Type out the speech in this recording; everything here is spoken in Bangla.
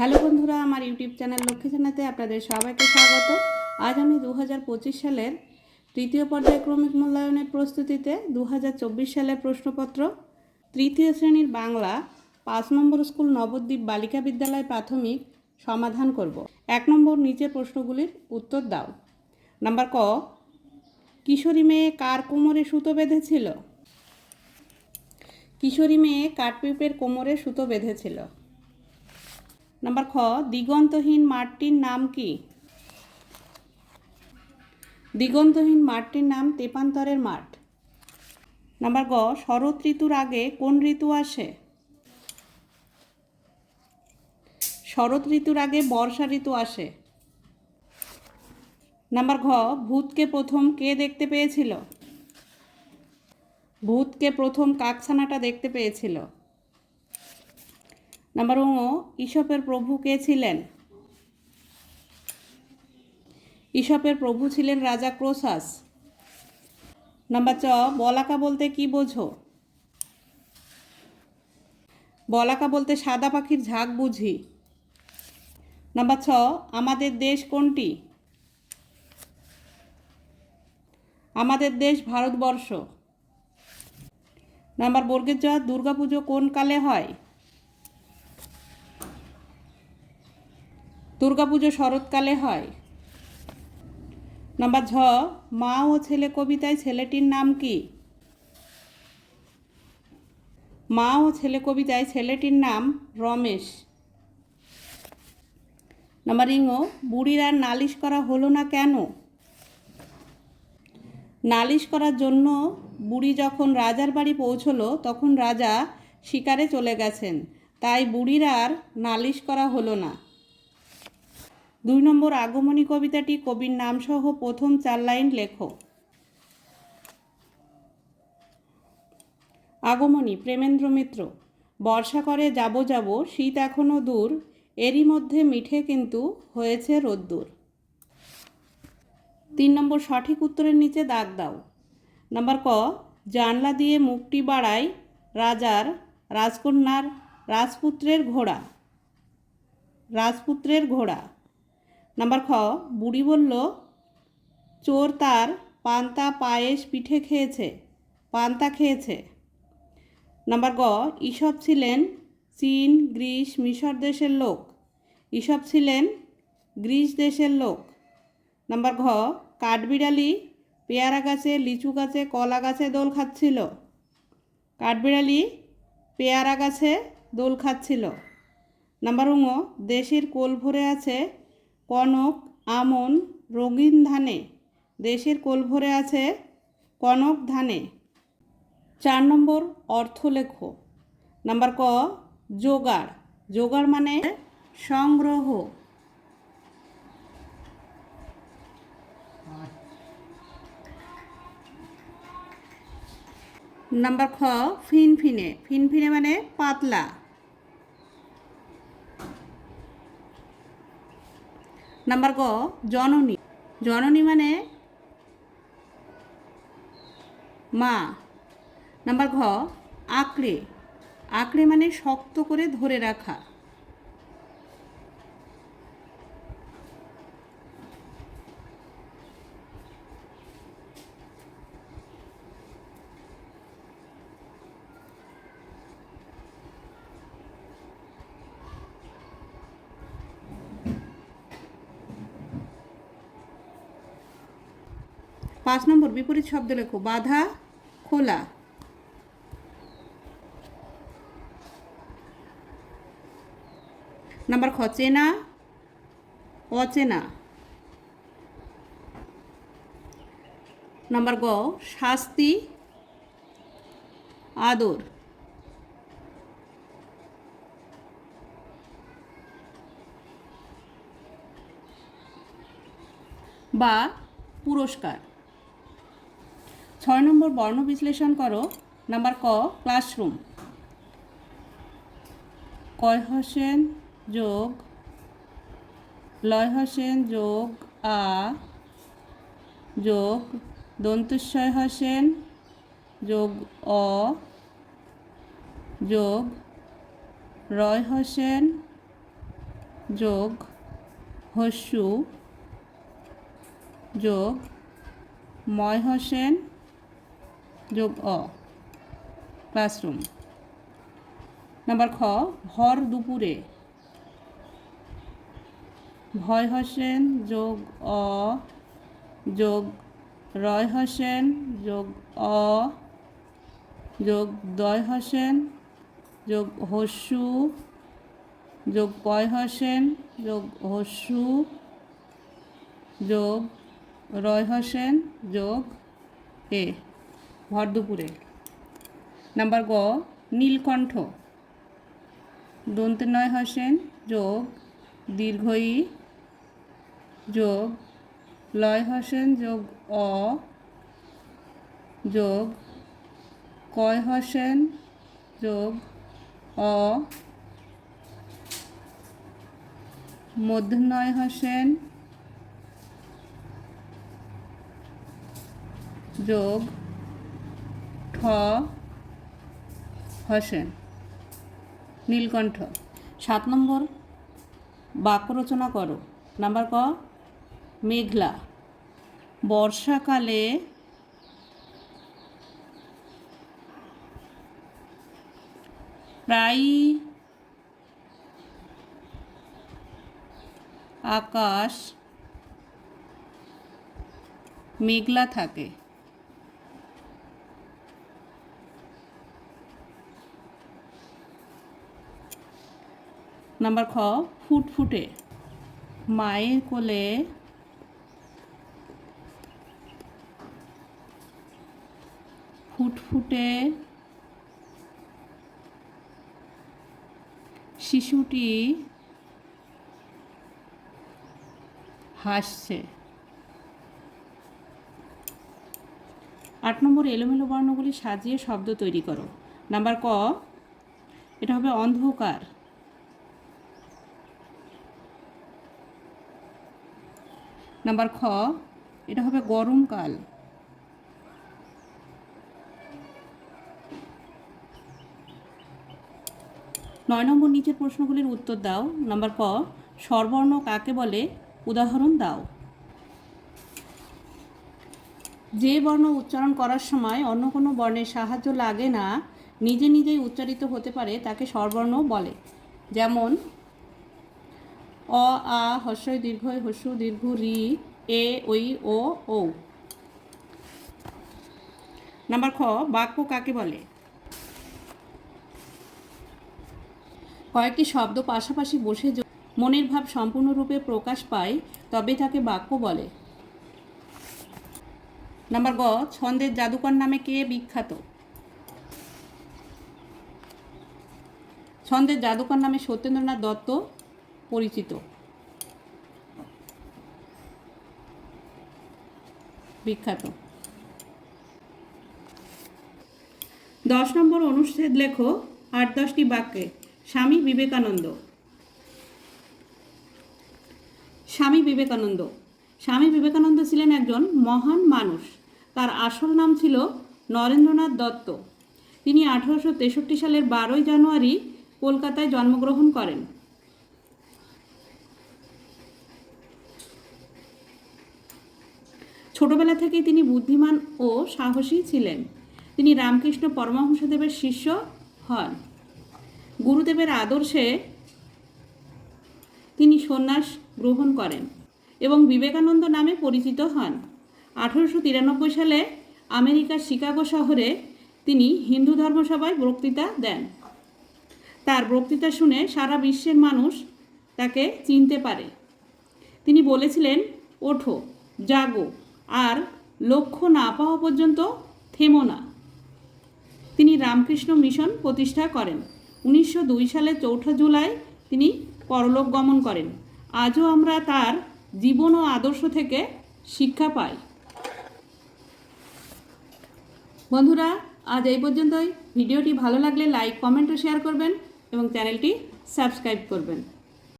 হ্যালো বন্ধুরা, আমার ইউটিউব চ্যানেল লক্ষ্মী জানাতে আপনাদের সবাইকে স্বাগত। আজ আমি দু হাজার পঁচিশ সালের তৃতীয় পর্যায় ক্রমিক মূল্যায়নের প্রস্তুতিতে দু হাজার চব্বিশ সালের প্রশ্নপত্র, তৃতীয় শ্রেণির বাংলা, পাঁচ নম্বর স্কুল নবদ্বীপ বালিকা বিদ্যালয় প্রাথমিক সমাধান করব। এক নম্বর নিচের প্রশ্নগুলির উত্তর দাও। নাম্বার ক, কিশোরী মেয়ে কার কোমরে সুতো বেঁধেছিল? কিশোরী মেয়ে কাঠপিপের কোমরে সুতো বেঁধেছিল। নাম্বার খ, দিগন্তহীন মাঠটির নাম কি? দিগন্তহীন মাঠটির নাম তেপান্তরের মাঠ। নাম্বার গ, শরৎ ঋতুর আগে কোন ঋতু আসে? শরৎ ঋতুর আগে বর্ষা ঋতু আসে। নাম্বার ঘ, ভূতকে প্রথম কে দেখতে পেয়েছিল? ভূতকে প্রথম কাকছানাটা দেখতে পেয়েছিল। নাম্বার ও ঈশপের প্রভু কে ছিলেন? ঈশপের প্রভু ছিলেন রাজা ক্রোসাস। নাম্বার চ বলাকা বলতে কি বোঝো? বলাকা বলতে সাদা পাখির ঝাঁক বুঝি। নাম্বার ছ আমাদের দেশ কোনটি? আমাদের দেশ ভারতবর্ষ। নাম্বার বর্গের জ দুর্গাপুজো কোন কালে হয়? দুর্গাপুজো শরৎকালে হয়। নাম্বার ঝ, মা ও ছেলে কবিতায় ছেলেটির নাম কি? মা ও ছেলে কবিতায় ছেলেটির নাম রমেশ। নাম্বার ইঙো বুড়ির আর নালিশ করা হলো না কেন? নালিশ করার জন্য বুড়ি যখন রাজার বাড়ি পৌঁছলো, তখন রাজা শিকারে চলে গেছেন। তাই বুড়ির আর নালিশ করা হলো না। দুই নম্বর আগমনী কবিতাটি কবির নামসহ প্রথম চার লাইন লেখো আগমনী, প্রেমেন্দ্র মিত্র। বর্ষা করে যাব যাব, শীত এখনও দূর, এরই মধ্যে মিঠে কিন্তু হয়েছে রোদ্দুর। তিন নম্বর, সঠিক উত্তরের নিচে দাগ দাও। নাম্বার ক, জানলা দিয়ে মুখটি বাড়ায় রাজার, রাজকন্যার, রাজপুত্রের ঘোড়া। রাজপুত্রের ঘোড়া। নাম্বার খ, বুড়ি বলল, চোর তার পান্তা পায়েস পিঠে খেয়েছে, পান্তা খেয়েছে। নাম্বার গ ঈশব ছিলেন চীন, গ্রিস, মিশর দেশের লোক। ইসব ছিলেন গ্রিস দেশের লোক। নাম্বার ঘ, কাঠবিড়ালি পেয়ারা গাছে, লিচু গাছে, কলা গাছে দোল খাচ্ছিল। কাঠবিড়ালি পেয়ারা গাছে দোল খাচ্ছিল। নাম্বার উঙ দেশের কোল ভরে আছে কনক, আমন, রঙিন ধানে। দেশের কোল ভরে আছে কনক ধানে। চার নম্বর অর্থ লেখো নাম্বার ক, জোগাড়। জোগাড় মানে সংগ্রহ। নাম্বার খ, ফিনফিনে। ফিনফিনে মানে পাতলা। নাম্বার গ জননী। জননী মানে মা। নাম্বার ঘ, আঁকড়ে। আঁকড়ে মানে শক্ত করে ধরে রাখা। পাঁচ নম্বর বিপরীত শব্দ লেখো, বাধা খোলা। নাম্বার খ, চেনা, অচেনা। নাম্বার গ, শাস্তি, আদর। বা পুরস্কার। ছয় নম্বর বর্ণ বিশ্লেষণ করো। নাম্বার ক ক্লাসরুম কয় হোসেন যোগ, লয় হোসেন যোগ, আ, যোগ দন্তুস্বয় হোসেন যোগ, অ, যোগ, রয় হোসেন যোগ, হস্যু, যোগ, ময় হোসেন যোগ অ। ক্লাসরুম। নাম্বার খ, ভর দুপুরে। ভয় হোসেন, যোগ অ। যোগ রয় হোসেন, যোগ অ। যোগ দয় হোসেন, যোগ হস্যু। যোগ পয় হোসেন, যোগ হস্যু। যোগ রয় হোসেন, যোগ এ। ভর দুপুরে। নাম্বার গ, নীলকণ্ঠ। দন্তে নয় হোসেন, যোগ, দীর্ঘই, যোগ, লয় হোসেন, যোগ, অ, যোগ, কয় হোসেন, যোগ, অ মধ্যনয় হোসেন, যোগ ঠ হোসেন, নীলকণ্ঠ। সাত নম্বর, বাক্য রচনা করো। নাম্বার ক, মেঘলা। বর্ষাকালে প্রায়ই আকাশ মেঘলা থাকে। নাম্বার খ, ফুটফুটে। মায়ের কোলে ফুটফুটে শিশুটি হাসছে। আট নম্বর এলোমেলো বর্ণগুলি সাজিয়ে শব্দ তৈরি করো। নাম্বার ক, এটা হবে অন্ধকার। নাম্বার খ, এটা হবে গরমকাল নয় নম্বর নিচের প্রশ্নগুলির উত্তর দাও। নাম্বার ক, স্বরবর্ণ কাকে বলে? উদাহরণ দাও। যে বর্ণ উচ্চারণ করার সময় অন্য কোনো বর্ণের সাহায্য লাগে না, নিজে নিজেই উচ্চারিত হতে পারে, তাকে স্বরবর্ণ বলে। যেমন অ, আ, হস্যই দীর্ঘই হস্য দীর্ঘ, রি, এ ওই ও ও নাম্বার খ, বাক্য কাকে বলে? কয়েকটি শব্দ পাশাপাশি বসে মনের ভাব সম্পূর্ণরূপে প্রকাশ পায়, তবে তাকে বাক্য বলে। নাম্বার গ, ছন্দের জাদুকর নামে কে বিখ্যাত? ছন্দের জাদুকর নামে সত্যেন্দ্রনাথ দত্ত পরিচিত। বিখ্যাত। দশ নম্বর অনুচ্ছেদ লেখো, আট দশটি বাক্যে, স্বামী বিবেকানন্দ। স্বামী বিবেকানন্দ। স্বামী বিবেকানন্দ ছিলেন একজন মহান মানুষ। তার আসল নাম ছিল নরেন্দ্রনাথ দত্ত। তিনি আঠারোশো তেষট্টি সালের বারোই জানুয়ারি কলকাতায় জন্মগ্রহণ করেন। ছোটবেলা থেকেই তিনি বুদ্ধিমান ও সাহসী ছিলেন। তিনি রামকৃষ্ণ পরমহংসদেবের শিষ্য হন। গুরুদেবের আদর্শে তিনি সন্ন্যাস গ্রহণ করেন এবং বিবেকানন্দ নামে পরিচিত হন। আঠারোশো তিরানব্বই সালে আমেরিকার শিকাগো শহরে তিনি হিন্দু ধর্মসভায় বক্তৃতা দেন। তার বক্তৃতা শুনে সারা বিশ্বের মানুষ তাকে চিনতে পারে। তিনি বলেছিলেন, ওঠো, জাগো। আর লক্ষ্য না পাওয়া পর্যন্ত থেমো না। তিনি রামকৃষ্ণ মিশন প্রতিষ্ঠা করেন। উনিশশো দুই সালে চৌঠা জুলাই তিনি পরলোক গমন করেন। আজও আমরা তার জীবন ও আদর্শ থেকে শিক্ষা পাই। বন্ধুরা, আজ এই পর্যন্তই। ভিডিওটি ভালো লাগলে লাইক, কমেন্ট ও শেয়ার করবেন এবং চ্যানেলটি সাবস্ক্রাইব করবেন।